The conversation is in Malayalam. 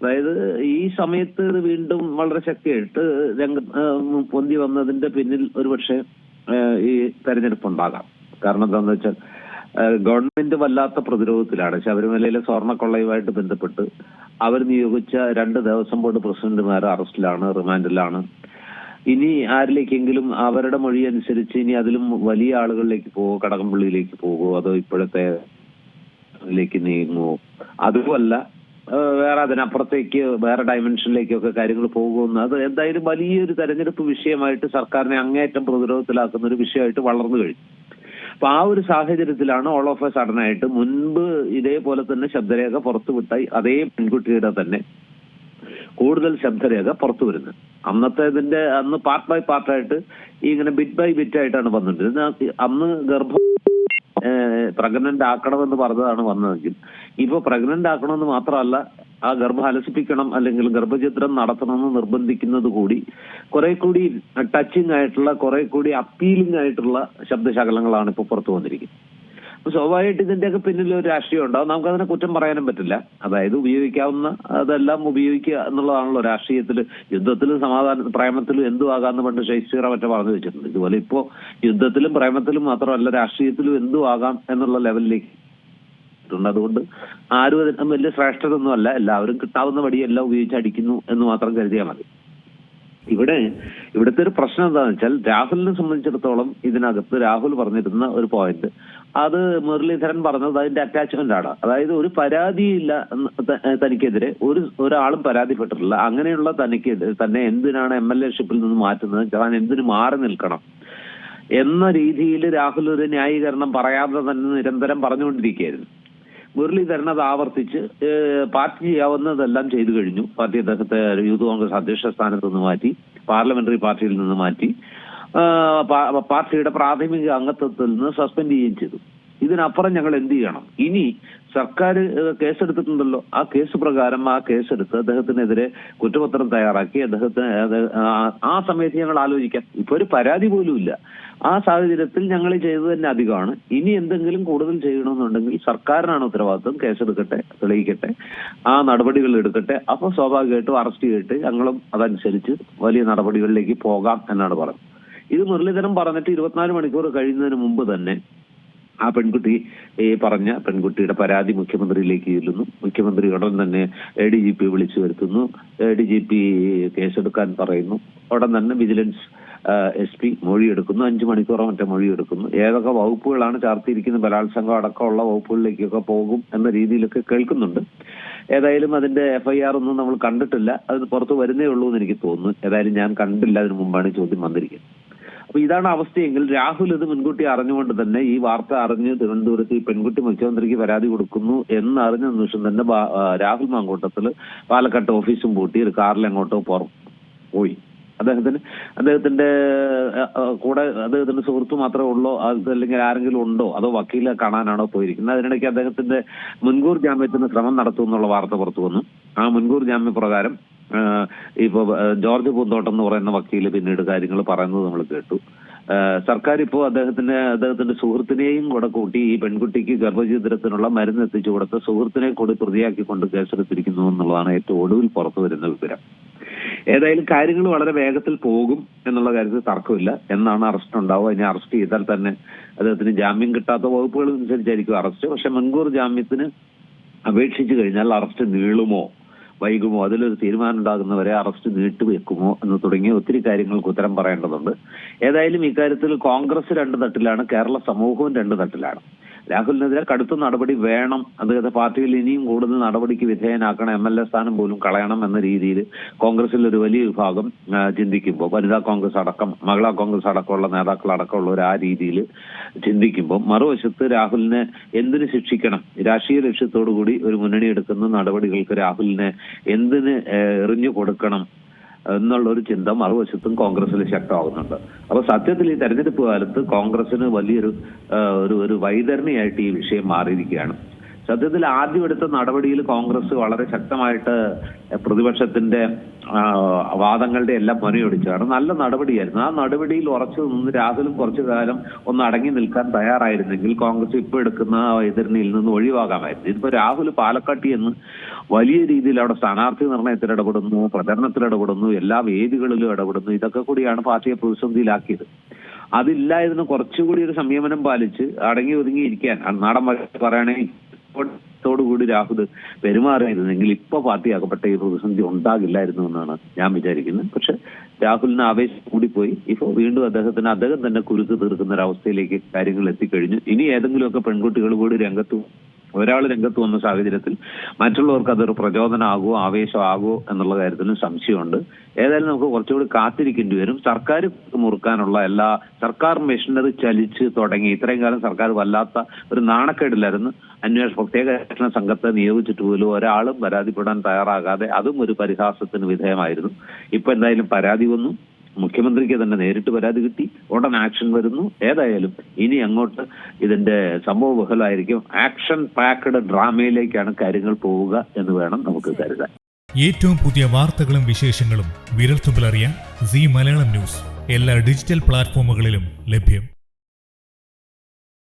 അതായത് ഈ സമയത്ത് ഇത് വീണ്ടും വളരെ ശക്തിയായിട്ട് രംഗ പൊന്തി വന്നതിന്റെ പിന്നിൽ ഒരുപക്ഷെ ഈ തെരഞ്ഞെടുപ്പ് ഉണ്ടാകാം കാരണം എന്താണെന്ന് വെച്ചാൽ ഗവൺമെന്റ് വല്ലാത്ത പ്രതിരോധത്തിലാണ്. ശബരിമലയിലെ സ്വർണക്കൊള്ളയുമായിട്ട് ബന്ധപ്പെട്ട് അവർ നിയോഗിച്ച രണ്ട് ദിവസം കൊണ്ട് പ്രസിഡന്റുമാർ അറസ്റ്റിലാണ് റിമാൻഡിലാണ്. ഇനി ആരിലേക്കെങ്കിലും അവരുടെ മൊഴി അനുസരിച്ച് ഇനി അതിലും വലിയ ആളുകളിലേക്ക് പോകുക കടകംപള്ളിയിലേക്ക് പോകുമോ അതോ ഇപ്പോഴത്തെ ലേക്ക് നീങ്ങുമോ അതുമല്ല വേറെ അതിനപ്പുറത്തേക്ക് വേറെ ഡയമെൻഷനിലേക്കൊക്കെ കാര്യങ്ങൾ പോകുമെന്ന് അത് എന്തായാലും വലിയൊരു തെരഞ്ഞെടുപ്പ് വിഷയമായിട്ട് സർക്കാരിനെ അങ്ങേയറ്റം പ്രതിരോധത്തിലാക്കുന്ന ഒരു വിഷയമായിട്ട് വളർന്നു കഴിഞ്ഞു. അപ്പൊ ആ ഒരു സാഹചര്യത്തിലാണ് ഓൾ ഓഫ് എ സഡൻ ആയിട്ട് മുൻപ് ഇതേപോലെ തന്നെ ശബ്ദരേഖ പുറത്തുവിട്ട അതേ പെൺകുട്ടിയുടെ തന്നെ കൂടുതൽ ശബ്ദരേഖ പുറത്തു വരുന്നത്. അന്നത്തെ ഇതിന്റെ അന്ന് പാർട്ട് ബൈ പാർട്ടായിട്ട് ഇങ്ങനെ ബിറ്റ് ബൈ ബിറ്റ് ആയിട്ടാണ് വന്നിട്ടുള്ളത് അന്ന് ഗർഭം പ്രഗ്നന്റ് ആക്കണമെന്ന് പറഞ്ഞതാണ് വന്നതെങ്കിൽ. ഇപ്പൊ പ്രഗ്നന്റ് ആക്കണമെന്ന് മാത്രമല്ല ആ ഗർഭം അലസിപ്പിക്കണം അല്ലെങ്കിൽ ഗർഭചിത്രം നടത്തണമെന്ന് നിർബന്ധിക്കുന്നത് കൂടി കുറെ കൂടി ടച്ചിങ് ആയിട്ടുള്ള കുറെ കൂടി അപ്പീലിംഗ് ആയിട്ടുള്ള ശബ്ദശകലങ്ങളാണ് ഇപ്പൊ പുറത്തു വന്നിരിക്കുന്നത്. സ്വാഭാവികമായിട്ട് ഇതിന്റെയൊക്കെ പിന്നിൽ ഒരു രാഷ്ട്രീയം ഉണ്ടാവും നമുക്ക് അതിനെ കുറ്റം പറയാനും പറ്റില്ല. അതായത് ഉപയോഗിക്കാവുന്ന അതെല്ലാം ഉപയോഗിക്കുക എന്നുള്ളതാണല്ലോ രാഷ്ട്രീയത്തിൽ യുദ്ധത്തിലും സമാധാന പ്രേമത്തിലും എന്തും ആകാമെന്ന് പണ്ട് ഷേക്സ്പിയർ മറ്റേ പറഞ്ഞു വെച്ചിട്ടുണ്ട്. ഇതുപോലെ ഇപ്പോ യുദ്ധത്തിലും പ്രേമത്തിലും മാത്രമല്ല രാഷ്ട്രീയത്തിലും എന്തും ആകാം എന്നുള്ള ലെവലിലേക്ക് അതുകൊണ്ട് ആരും വലിയ ശ്രേഷ്ഠതൊന്നും അല്ല. എല്ലാവരും കിട്ടാവുന്ന വടിയെല്ലാം ഉപയോഗിച്ച് അടിക്കുന്നു എന്ന് മാത്രം കരുതിയാൽ മതി. ഇവിടെ ഇവിടുത്തെ ഒരു പ്രശ്നം എന്താണെന്ന് വെച്ചാൽ രാഹുലിനെ സംബന്ധിച്ചിടത്തോളം ഇതിനകത്ത് രാഹുൽ പറഞ്ഞിരുന്ന ഒരു പോയിന്റ് അത് മുരളീധരൻ പറഞ്ഞത് അതിന്റെ അറ്റാച്ച്മെന്റ് ആണ്. അതായത് ഒരു പരാതിയില്ല തനിക്കെതിരെ ഒരു ഒരാളും പരാതിപ്പെട്ടിട്ടില്ല. അങ്ങനെയുള്ള തനിക്കെതിരെ തന്നെ എന്തിനാണ് എം എൽ എ ഷിപ്പിൽ നിന്ന് മാറ്റുന്നത്? താൻ എന്തിനു മാറി നിൽക്കണം? എന്ന രീതിയിൽ രാഹുൽ ഒരു ന്യായീകരണം പറയാതെ തന്നെ നിരന്തരം പറഞ്ഞുകൊണ്ടിരിക്കുകയായിരുന്നു. മുരളീധരൻ അത് ആവർത്തിച്ച് പാർട്ടി ചെയ്യാവുന്നതെല്ലാം ചെയ്തു കഴിഞ്ഞു. പാർട്ടി അദ്ദേഹത്തെ യൂത്ത് കോൺഗ്രസ് അധ്യക്ഷ സ്ഥാനത്ത് നിന്ന് മാറ്റി പാർലമെന്ററി പാർട്ടിയിൽ നിന്ന് മാറ്റി. പാർട്ടിയുടെ പ്രാഥമിക അംഗത്വത്തിൽ നിന്ന് സസ്പെൻഡ് ചെയ്യുകയും ചെയ്തു. ഇതിനപ്പുറം ഞങ്ങൾ എന്ത് ചെയ്യണം? ഇനി സർക്കാർ കേസെടുത്തിട്ടുണ്ടല്ലോ. ആ കേസ് പ്രകാരം ആ കേസെടുത്ത് അദ്ദേഹത്തിനെതിരെ കുറ്റപത്രം തയ്യാറാക്കി അദ്ദേഹത്തിന് ആ- സമയത്ത് ഞങ്ങൾ ആലോചിക്കാം. ഇപ്പൊ ഒരു പരാതി പോലും ഇല്ല. ആ സാഹചര്യത്തിൽ ഞങ്ങൾ ചെയ്തത് തന്നെ അധികമാണ്. ഇനി എന്തെങ്കിലും കൂടുതൽ ചെയ്യണമെന്നുണ്ടെങ്കിൽ സർക്കാരിനാണ് ഉത്തരവാദിത്വം. കേസെടുക്കട്ടെ തെളിയിക്കട്ടെ. ആ നടപടികൾ എടുക്കട്ടെ. അപ്പൊ സ്വാഭാവികമായിട്ടും അറസ്റ്റ് ചെയ്തിട്ട് ഞങ്ങളും അതനുസരിച്ച് വലിയ നടപടികളിലേക്ക് പോകാം എന്നാണ് പറഞ്ഞത് ഇത് മുരളീധരൻ പറഞ്ഞിട്ട് ഇരുപത്തിനാല് മണിക്കൂർ കഴിയുന്നതിന് മുമ്പ് തന്നെ ആ പെൺകുട്ടി ഈ പറഞ്ഞ പെൺകുട്ടിയുടെ പരാതി മുഖ്യമന്ത്രിയിലേക്ക് ചെല്ലുന്നു. മുഖ്യമന്ത്രി ഉടൻ തന്നെ എ ഡി ജി പി വിളിച്ചു വരുത്തുന്നു. എ ഡി ജി പി കേസെടുക്കാൻ പറയുന്നു. ഉടൻ തന്നെ വിജിലൻസ് എസ് പി മൊഴിയെടുക്കുന്നു. അഞ്ചു മണിക്കൂറോ മറ്റേ മൊഴിയെടുക്കുന്നു. ഏതൊക്കെ വകുപ്പുകളാണ് ചാർത്തിയിരിക്കുന്ന ബലാത്സംഗം അടക്കമുള്ള വകുപ്പുകളിലേക്കൊക്കെ പോകും എന്ന രീതിയിലൊക്കെ കേൾക്കുന്നുണ്ട്. ഏതായാലും അതിന്റെ എഫ്ഐആർ ഒന്നും നമ്മൾ കണ്ടിട്ടില്ല. അത് പുറത്ത് വരുന്നേ ഉള്ളൂ എന്ന് എനിക്ക് തോന്നുന്നു. ഏതായാലും ഞാൻ കണ്ടില്ല. അതിന് മുമ്പാണ് ചോദ്യം വന്നിരിക്കുന്നത്. അപ്പൊ ഇതാണ് അവസ്ഥയെങ്കിൽ രാഹുൽ ഇത് മുൻകൂട്ടി അറിഞ്ഞുകൊണ്ട് തന്നെ ഈ വാർത്ത അറിഞ്ഞ് തിരുവനന്തപുരത്ത് ഈ പെൺകുട്ടി മുഖ്യമന്ത്രിക്ക് പരാതി കൊടുക്കുന്നു എന്ന് അറിഞ്ഞ നിമിഷം തന്നെ രാഹുൽ മാങ്കോട്ടത്തിൽ പാലക്കാട്ട് ഓഫീസും പൂട്ടി ഒരു കാറിൽ അങ്ങോട്ടോ പുറ- പോയി. അദ്ദേഹത്തിന് അദ്ദേഹത്തിന്റെ കൂടെ അദ്ദേഹത്തിന്റെ സുഹൃത്ത് മാത്രമേ ഉള്ളോ? അല്ലെങ്കിൽ ആരെങ്കിലും ഉണ്ടോ? അതോ വക്കീലെ കാണാനാണോ പോയിരിക്കുന്നത്? അതിനിടയ്ക്ക് അദ്ദേഹത്തിന്റെ മുൻകൂർ ജാമ്യത്തിന് ശ്രമം നടത്തുമെന്നുള്ള വാർത്ത പുറത്തു വന്നു. ആ മുൻകൂർ ജാമ്യ പ്രകാരം ആ, ഇപ്പൊ ജോർജ് പൂന്തോട്ടം എന്ന് പറയുന്ന വക്കീൽ പിന്നീട് കാര്യങ്ങൾ പറയുന്നത് നമ്മൾ കേട്ടു. സർക്കാർ ഇപ്പോൾ അദ്ദേഹത്തിന്റെ അദ്ദേഹത്തിന്റെ സുഹൃത്തിനെയും കൂടെ കൂട്ടി ഈ പെൺകുട്ടിക്ക് ഗർഭചിത്രത്തിനുള്ള മരുന്ന് എത്തിച്ചു കൊടുത്ത് സുഹൃത്തിനെ കൂടി പ്രതിയാക്കിക്കൊണ്ട് കേസെടുത്തിരിക്കുന്നു എന്നുള്ളതാണ് ഏറ്റവും ഒടുവിൽ പുറത്തു വരുന്ന വിവരം. ഏതായാലും കാര്യങ്ങൾ വളരെ വേഗത്തിൽ പോകും എന്നുള്ള കാര്യത്തിൽ തർക്കമില്ല. എന്നാണ് അറസ്റ്റ് ഉണ്ടാവുക. ഇനി അറസ്റ്റ് ചെയ്താൽ തന്നെ അദ്ദേഹത്തിന് ജാമ്യം കിട്ടാത്ത വകുപ്പുകൾ അനുസരിച്ചായിരിക്കും അറസ്റ്റ്. പക്ഷെ മുൻകൂർ ജാമ്യത്തിന് അപേക്ഷിച്ചു കഴിഞ്ഞാൽ അറസ്റ്റ് നീളുമോ? വൈകുമോ അതിലൊരു തീരുമാനം ഉണ്ടാകുന്നവരെ അറസ്റ്റ് നീട്ടുവെക്കുമോ എന്ന് തുടങ്ങിയ ഒത്തിരി കാര്യങ്ങൾക്ക് ഉത്തരം പറയേണ്ടതുണ്ട്. ഏതായാലും ഇക്കാര്യത്തിൽ കോൺഗ്രസ് രണ്ട് തട്ടിലാണ് കേരള സമൂഹവും രണ്ട് തട്ടിലാണ്. രാഹുലിനെതിരെ കടുത്ത നടപടി വേണം. അദ്ദേഹത്തെ പാർട്ടിയിൽ ഇനിയും കൂടുതൽ നടപടിക്ക് വിധേയനാക്കണം. എം എൽ എ സ്ഥാനം പോലും കളയണം എന്ന രീതിയിൽ കോൺഗ്രസിൽ ഒരു വലിയ വിഭാഗം ചിന്തിക്കുമ്പോൾ വനിതാ കോൺഗ്രസ് അടക്കം മഹിളാ കോൺഗ്രസ് അടക്കമുള്ള നേതാക്കൾ അടക്കമുള്ളവർ ആ രീതിയിൽ ചിന്തിക്കുമ്പോൾ മറുവശത്ത് രാഹുലിനെ എന്തിനു ശിക്ഷിക്കണം? രാഷ്ട്രീയ ലക്ഷ്യത്തോടു കൂടി ഒരു മുന്നണി എടുക്കുന്ന നടപടികൾക്ക് രാഹുലിനെ എന്തിന് എറിഞ്ഞു കൊടുക്കണം എന്നുള്ള ഒരു ചിന്ത മറുവശത്തും കോൺഗ്രസിൽ ശക്തമാകുന്നുണ്ട്. അപ്പൊ സത്യത്തിൽ ഈ തെരഞ്ഞെടുപ്പ് കാലത്ത് കോൺഗ്രസിന് വലിയൊരു ഒരു ഒരു വൈതരണിയായിട്ട് ഈ വിഷയം മാറിയിരിക്കുകയാണ്. സത്യത്തിൽ ആദ്യം എടുത്ത നടപടിയിൽ കോൺഗ്രസ് വളരെ ശക്തമായിട്ട് പ്രതിപക്ഷത്തിന്റെ വാദങ്ങളുടെ എല്ലാം മുനയൊടിച്ചാണ്. നല്ല നടപടിയായിരുന്നു. ആ നടപടിയിൽ ഉറച്ചു നിന്ന് രാഹുലും കുറച്ചു കാലം ഒന്ന് അടങ്ങി നിൽക്കാൻ തയ്യാറായിരുന്നെങ്കിൽ കോൺഗ്രസ് ഇപ്പൊ എടുക്കുന്ന ആ എതിർണിയിൽ നിന്ന് ഒഴിവാകാമായിരുന്നു. ഇതിപ്പോ രാഹുൽ പാലക്കാട്ടി എന്ന് വലിയ രീതിയിൽ അവിടെ സ്ഥാനാർത്ഥി നിർണയത്തിൽ ഇടപെടുന്നു പ്രചരണത്തിൽ ഇടപെടുന്നു എല്ലാ വേദികളിലും ഇടപെടുന്നു. ഇതൊക്കെ കൂടിയാണ് പാർട്ടിയെ പ്രതിസന്ധിയിലാക്കിയത്. അതില്ലായതിന് കുറച്ചുകൂടി ഒരു സംയമനം പാലിച്ച് അടങ്ങി ഒതുങ്ങിയിരിക്കാൻ നാടൻ പറയുകയാണെങ്കിൽ കൂടി രാഹുൽ പെരുമാറിയിരുന്നെങ്കിൽ ഇപ്പൊ പാർട്ടി അകപ്പെട്ട ഈ പ്രതിസന്ധി ഉണ്ടാകില്ലായിരുന്നു എന്നാണ് ഞാൻ വിചാരിക്കുന്നത്. പക്ഷെ രാഹുലിന് ആവേശം കൂടിപ്പോയി. ഇപ്പൊ വീണ്ടും അദ്ദേഹത്തിന് അദ്ദേഹം തന്നെ കുരുക്ക് തീർക്കുന്ന ഒരു അവസ്ഥയിലേക്ക് കാര്യങ്ങൾ എത്തിക്കഴിഞ്ഞു. ഇനി ഏതെങ്കിലുമൊക്കെ പെൺകുട്ടികൾ കൂടി രംഗത്ത് ഒരാൾ രംഗത്ത് വന്ന സാഹചര്യത്തിൽ മറ്റുള്ളവർക്ക് അതൊരു പ്രചോദനമാകുമോ ആവേശമാകുമോ എന്നുള്ള കാര്യത്തിലും സംശയമുണ്ട്. ഏതായാലും നമുക്ക് കുറച്ചുകൂടി കാത്തിരിക്കേണ്ടി വരും. സർക്കാർ മുറുക്കാനുള്ള എല്ലാ സർക്കാർ മെഷീനറി ചലിച്ച് തുടങ്ങി ഇത്രയും കാലം സർക്കാർ വല്ലാത്ത ഒരു നാണക്കേടില്ലായിരുന്നു. അന്വേഷണ പ്രത്യേക അന്വേഷണ സംഘത്തെ നിയോഗിച്ചിട്ട് പോലും ഒരാളും പരാതിപ്പെടാൻ തയ്യാറാകാതെ അതും ഒരു പരിഹാസത്തിന് വിധേയമായിരുന്നു. ഇപ്പൊ എന്തായാലും പരാതി വന്നു. മുഖ്യമന്ത്രിക്ക് തന്നെ നേരിട്ട് പരാതി കിട്ടി. ഉടൻ ആക്ഷൻ വരുന്നു. ഏതായാലും ഇനി അങ്ങോട്ട് ഇതിന്റെ സംഭവ ബഹുലായിരിക്കും ആക്ഷൻ പാക്ഡ് ഡ്രാമയിലേക്കാണ് കാര്യങ്ങൾ പോവുക എന്ന് വേണം നമുക്ക് കരുതാൻ. ഏറ്റവും പുതിയ വാർത്തകളും വിശേഷങ്ങളും വിരൽത്തുമ്പിലറിയാൻ സി മലയാളം ന്യൂസ്. എല്ലാ ഡിജിറ്റൽ പ്ലാറ്റ്ഫോമുകളിലും ലഭ്യം.